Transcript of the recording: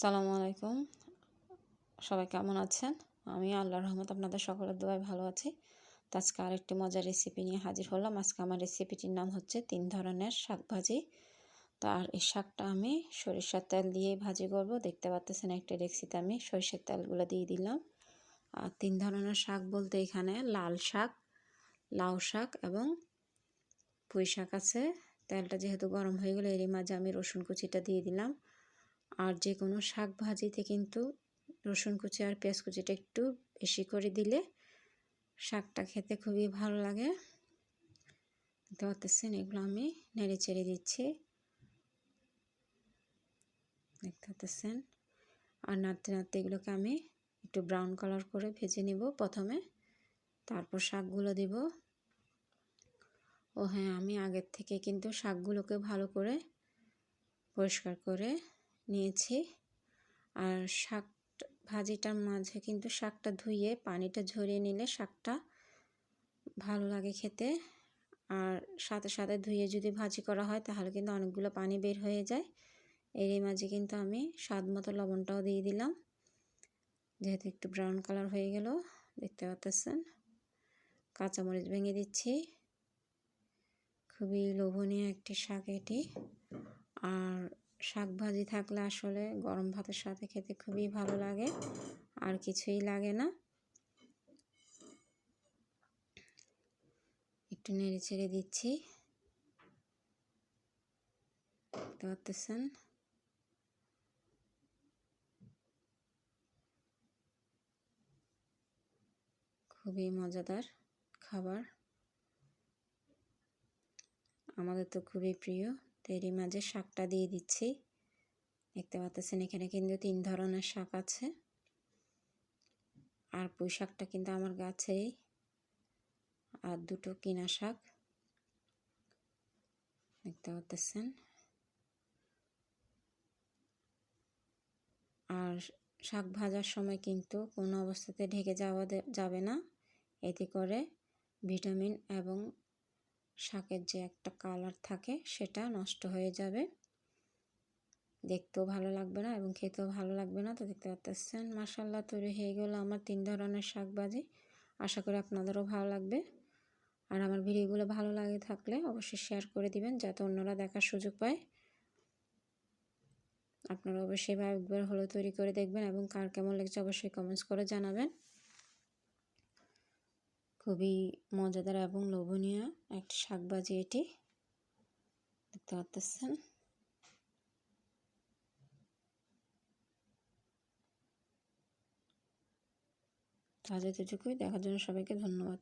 সালামু আলাইকুম। সবাই কেমন আছেন? আমি আল্লাহর রহমত আপনাদের সকলের দোয়ায় ভালো আছি। তো আজকে আরেকটি মজার রেসিপি নিয়ে হাজির হলাম। আজকে আমার রেসিপিটির নাম হচ্ছে তিন ধরনের শাক ভাজি। তো আর এই শাকটা আমি সরিষার তেল দিয়ে ভাজি করব। দেখতে পাচ্তেছেন একটি রেক্সিতে আমি সরিষার তেলগুলো দিয়ে দিলাম। আর তিন ধরনের শাক বলতে এখানে লাল শাক, লাউ শাক এবং পুঁই শাক আছে। তেলটা যেহেতু গরম হয়ে গেলো, এরই মাঝে আমি রসুন কুচিটা দিয়ে দিলাম। আর যে কোনো শাক ভাজিতে কিন্তু রসুন কুচি আর পেঁয়াজ কুচিটা একটু বেশি করে দিলে শাকটা খেতে খুবই ভালো লাগে। দেখতে এগুলো আমি নেড়ে চেড়ে দিচ্ছি। দেখতে আর নাড়তে নাড়তে এগুলোকে আমি একটু ব্রাউন কালার করে ভেজে নিব প্রথমে। তারপর শাকগুলো দিব। ও হ্যাঁ আমি আগের থেকে কিন্তু শাকগুলোকে ভালো করে পরিষ্কার করে নিয়েছি। আর শাক ভাজিটার মাঝে কিন্তু শাকটা ধুয়ে পানিটা ঝরিয়ে নিলে শাকটা ভালো লাগে খেতে। আর সাথে সাথে ধুয়ে যদি ভাজি করা হয় তাহলে কিন্তু অনেকগুলো পানি বের হয়ে যায়। এরই মাঝে কিন্তু আমি স্বাদ মতো লবণটাও দিয়ে দিলাম। যেহেতু একটু ব্রাউন কালার হয়ে গেল, দেখতে পাচ্ছেন? কাঁচামরিচ ভেঙে দিচ্ছি। খুবই লোভনীয় একটি শাক এটি। আর শাক ভাজি থাকলে আসলে গরম ভাতের সাথে খেতে খুবই ভালো লাগে, আর কিছুই লাগে না। একটু নেড়ে ছেড়ে দিচ্ছি। দেখতে পাচ্তেছেন? খুবই মজাদার খাবার। আমাদের তো খুবই প্রিয়। এরই মাঝে শাকটা দিয়ে দিচ্ছি। দেখতে পাচ্ছেন, এখানে কিন্তু তিন ধরনের শাক আছে। আর পুঁই শাকটা কিন্তু আমার গাছেই। আর দুটো কিনা শাক। দেখতে পাচ্ছেন। আর শাক ভাজার সময় কিন্তু কোনো অবস্থাতে ঢেকে যাওয়া যাবে না। এতে করে ভিটামিন এবং শাকের যে একটা কালার থাকে সেটা নষ্ট হয়ে যাবে। দেখতেও ভালো লাগবে না এবং খেতেও ভালো লাগবে না। তো দেখতে পাচ্ছেন মাসাল্লাহ তৈরি হয়ে গেলো আমার তিন ধরনের শাক ভাজি। আশা করি আপনাদেরও ভালো লাগবে। আর আমার ভিডিওগুলো ভালো লাগে থাকলে অবশ্যই শেয়ার করে দিবেন যাতে অন্যরা দেখার সুযোগ পায়। আপনারা অবশ্যই একবার হলো তৈরি করে দেখবেন এবং কার কেমন লেগেছে অবশ্যই কমেন্টস করে জানাবেন। খুবই মজাদার এবং লোভনীয় একটা শাকবাজি এটি। দেখতে পাচ্ছেন তাজা এতটুকুই। দেখার জন্য সবাইকে ধন্যবাদ।